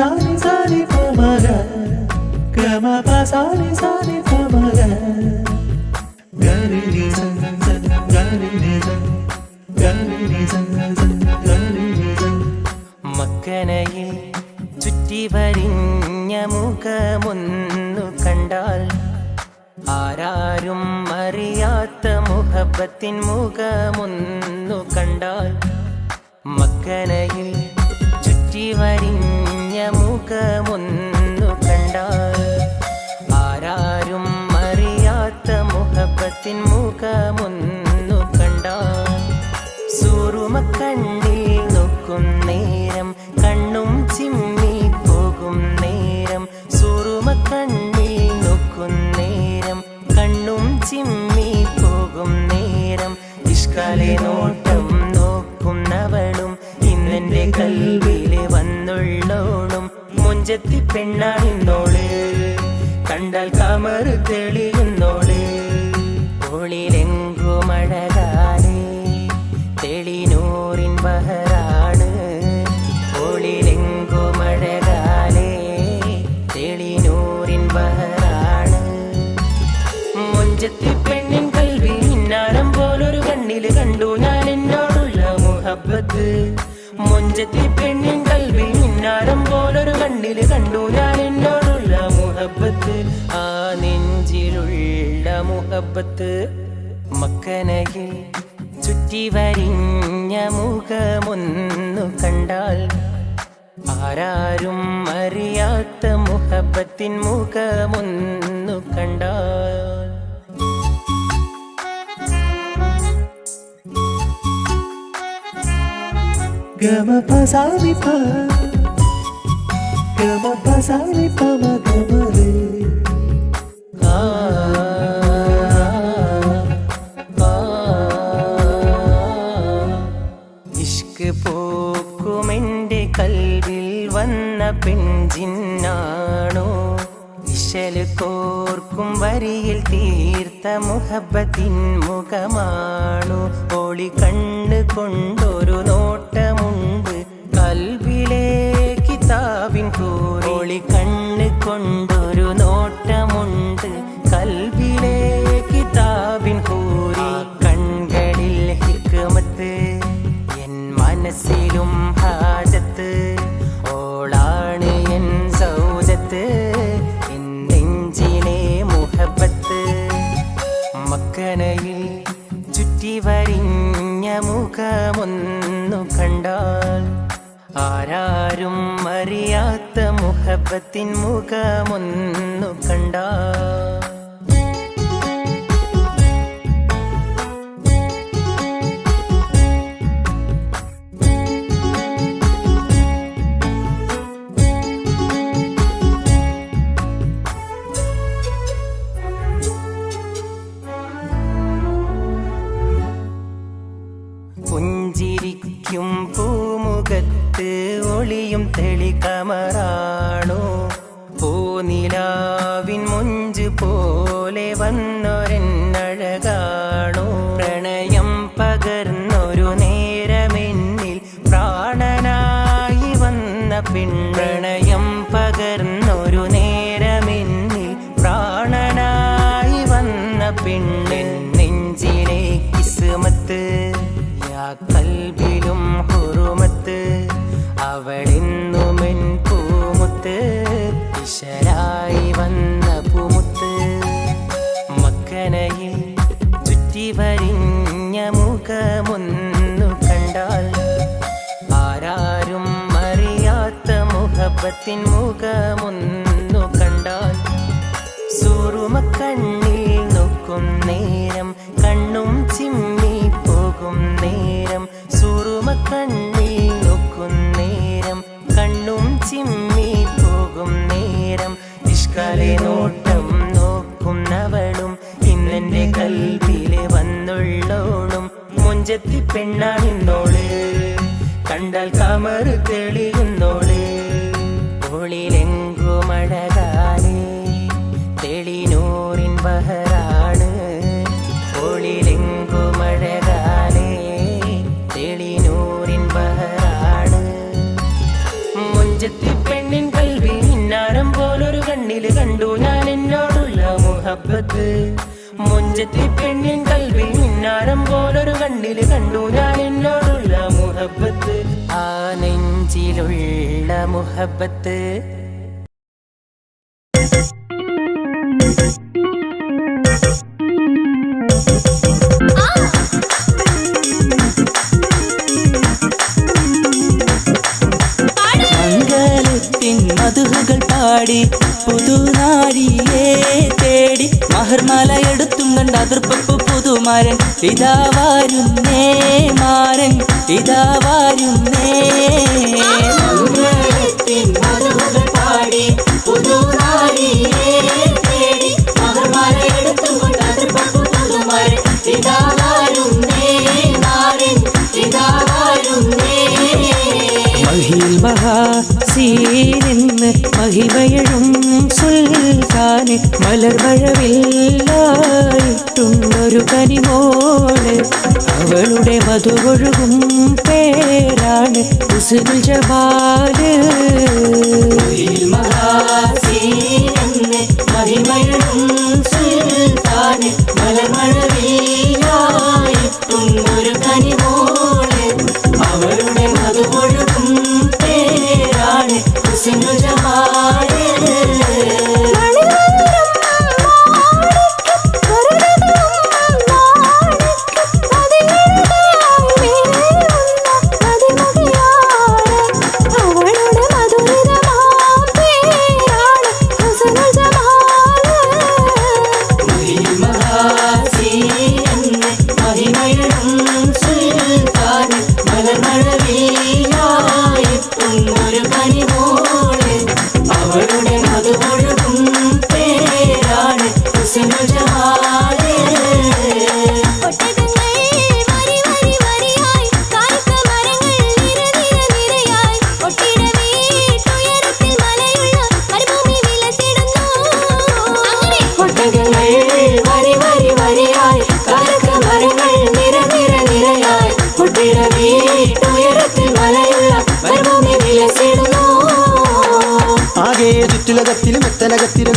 സ ഗരി നി സ ഗരി നി സ സ ഗരി നി സ മക്കനയിൽ ചുറ്റി വരിഞ്ഞ മുഖമൊന്നു കണ്ടാൽ ആരാരും അറിയാത്ത മുഹബത്തിൻ മുഖമൊന്നു കണ്ടാൽ മക്കനയിൽ ചുറ്റി വരിഞ്ഞ മുഖമൊന്നു കണ്ടാൽ ആരാരും അറിയാത്ത മുഹബത്തിൻ മുഖമൊന്നു കണ്ടാൽ സൂറുമക്കണ്ണിൽ മുഞ്ചത്തി പെണ്ണിൻ കൽവി പോലൊരു കണ്ണിൽ കണ്ടു. ഞാൻ എന്നോടുള്ള മുഹബത്ത് ആ നെഞ്ചിലുള്ള മുഹബത്ത്. മക്കനയിൽ ചുറ്റി വരിഞ്ഞ മുഖമൊന്നു കണ്ടാൽ ആരാരും അറിയാത്ത മുഹബത്തിൻ മുഖമൊന്നു കണ്ടാൽ ഗമ പസാനി പ ഗമ പസാനി പമ ഗമരേ ആ, ആ, ഇഷ്ക് പോക്കുമെന്റെ കൽവിൽ വന്ന പെൺജിന്നാണോ? ഇശൽ കോർക്കും വരിയിൽ തീർത്ത മുഹബത്തിൻ മുഖമാണു? ഒളി കണ്ണ് കൊണ്ടൊരു മുഖമൊന്നു കണ്ടാൽ வந்த നെഞ്ചത്തി പെണ്ണിൻ കൽവി മിന്നാരം പോലൊരു കണ്ണിൽ കണ്ടു ഞാൻ എന്നോടുള്ള മുഹബത്ത് മുഞ്ചത്തി പെണ്ണിൻ കൽവി മിന്നാരം പോലൊരു കണ്ണിൽ കണ്ടു ഞാൻ എന്നോടുള്ള മുഹബത്ത് ആ നെഞ്ചിലുള്ള മുഹബത്ത് Ah! പാടി പുതുനാരിയെ തേടി മഹർമല എടുത്തും കണ്ട അതിർപ്പപ്പ് പുതുമാരൻ. ഇതാ വരുന്നേ മാരൻ ഇതാ വരുന്നേ മംഗലത്തിൻ പാടി പുതുനാരിയെ തേടി മഹർമല എടുത്തും കണ്ട അതിർപ്പപ്പ് പുതുമാരൻ. ഇതാ വരുന്നേ മാരൻ മഹാസീനെന്ന് മഹിമയഴും സുൽത്താന് മലർമഴവില്ലായിട്ടുണ്ടൊരു കനിമോൾ അവളുടെ മധുകൊഴുകും പേരാണ് ഹുസ്നുൽ ജമാൽ മഹിമയഴും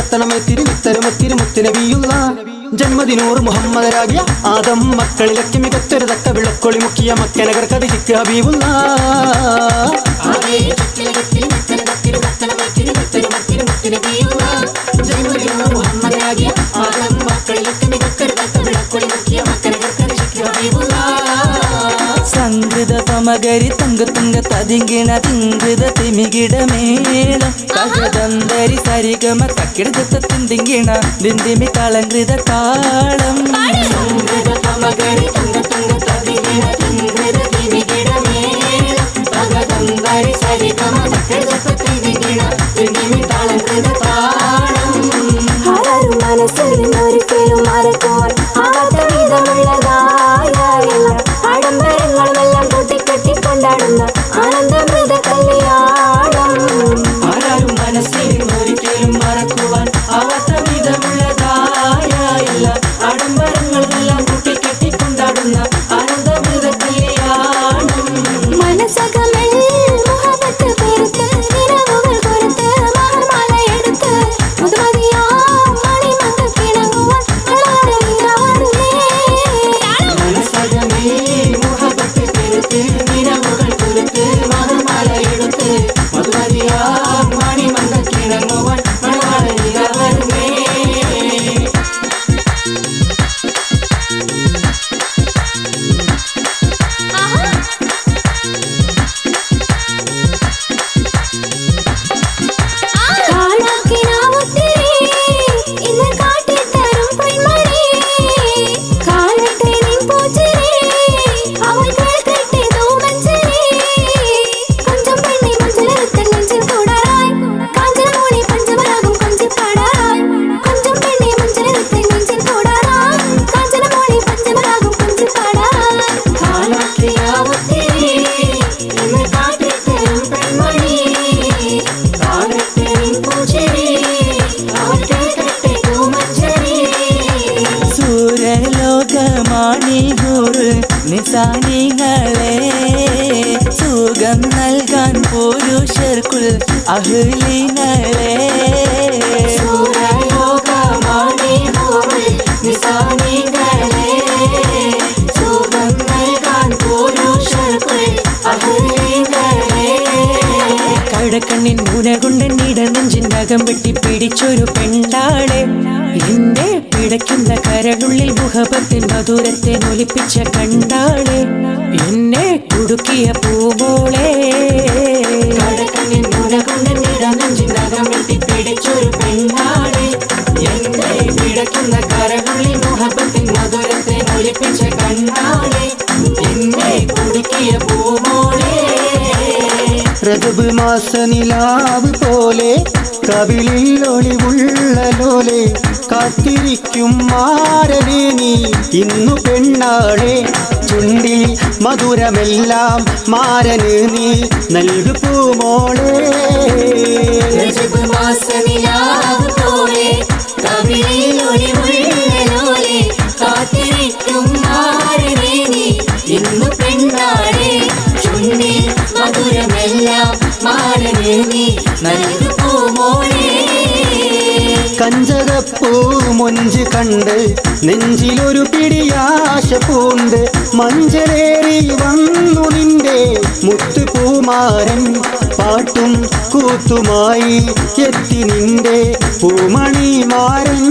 മെത്തനകത്തിൽ കത്തണമെത്തിരി വിത്തരമെത്തിരി മുത്തുനബിയുള്ള ജന്മദിനൂറ് മുഹമ്മദരാകിയ ആദം മക്കളിലൊക്കെ മികച്ചൊരു തക്ക വിളക്കൊളി മുക്കിയ മക്കനകർ കഥിക്ക് ഹബീബുള്ള ആകെ മുഹമ്മദരാകിയ ആദം മക്കളിലൊക്കെ മികച്ചൊരു തക്ക വിളക്കൊളി മുക്കിയ മക്കനകർ കഥിക്ക് ഹബീബുള്ള സംഗൃത തങ്ക തങ്ക തുങ്ക തതിങ്കിണ തിങ്കൃത തിമികിട മേള. തകതന്തരി സരിഗമ തക്കിടത്ത തിന്തിങ്കിണ ദിന്തിമി കളങ്കൃത താളം സംഗൃത പമകരി തങ്ക തുങ്ക തതിങ്കിണ തിങ്കൃത തിമികിട മേളം. തകതന്തരി സരിഗമ തക്കിടത്ത തിന്തിങ്കിണ ദിന്തിമി ലോകമാണി ഗുരു. നിസാനികളെ സുഖം നൽകാൻ പുരുഷർക്കുൾ അഹ്ലിനളെ ലോകമാണി ഗുരു. നിസാനികളെ സുഖം നൽകാൻ വെട്ടി പിടിച്ചൊരു പെണ്ണാളെ എന്നെ പിടയ്ക്കുന്ന കരളുള്ളിൽ മുഹബത്തിൻ മധുരത്തെ നൊലിപ്പിച്ച കണ്ടാളെ. എന്നെ കുടുക്കിയ പൂമോളെ കടക്കണ്ണിൻ മുന പോലെ കവിളിൽ ഒളിവുള്ള ലോലെ. കാത്തിരിക്കും മാരനെ നീ. ഇന്നു പെണ്ണാളെ ചുണ്ടിൽ മധുരമെല്ലാം മാരന് നീ നൽകു പൂമോളെ മാസനിലാവ് കഞ്ചകപ്പൂ മൊഞ്ച് കണ്ട് നെഞ്ചിലൊരു പിടിയാശ പൂണ്ട്. മഞ്ചലേറി വന്നു നിന്റെ മുത്തുപൂമാരൻ പാട്ടും കൂത്തുമായി എത്തി നിന്റെ പൂമണിമാരൻ.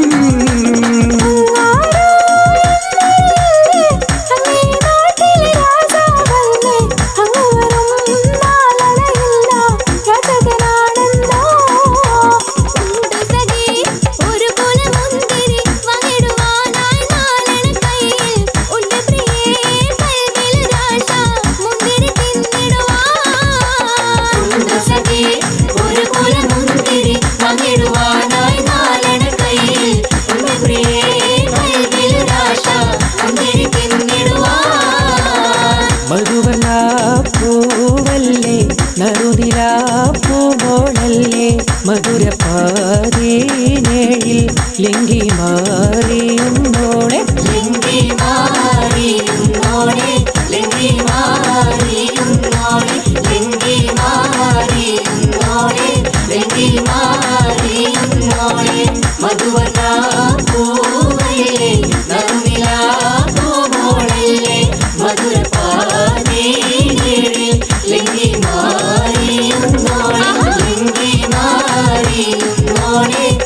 morning.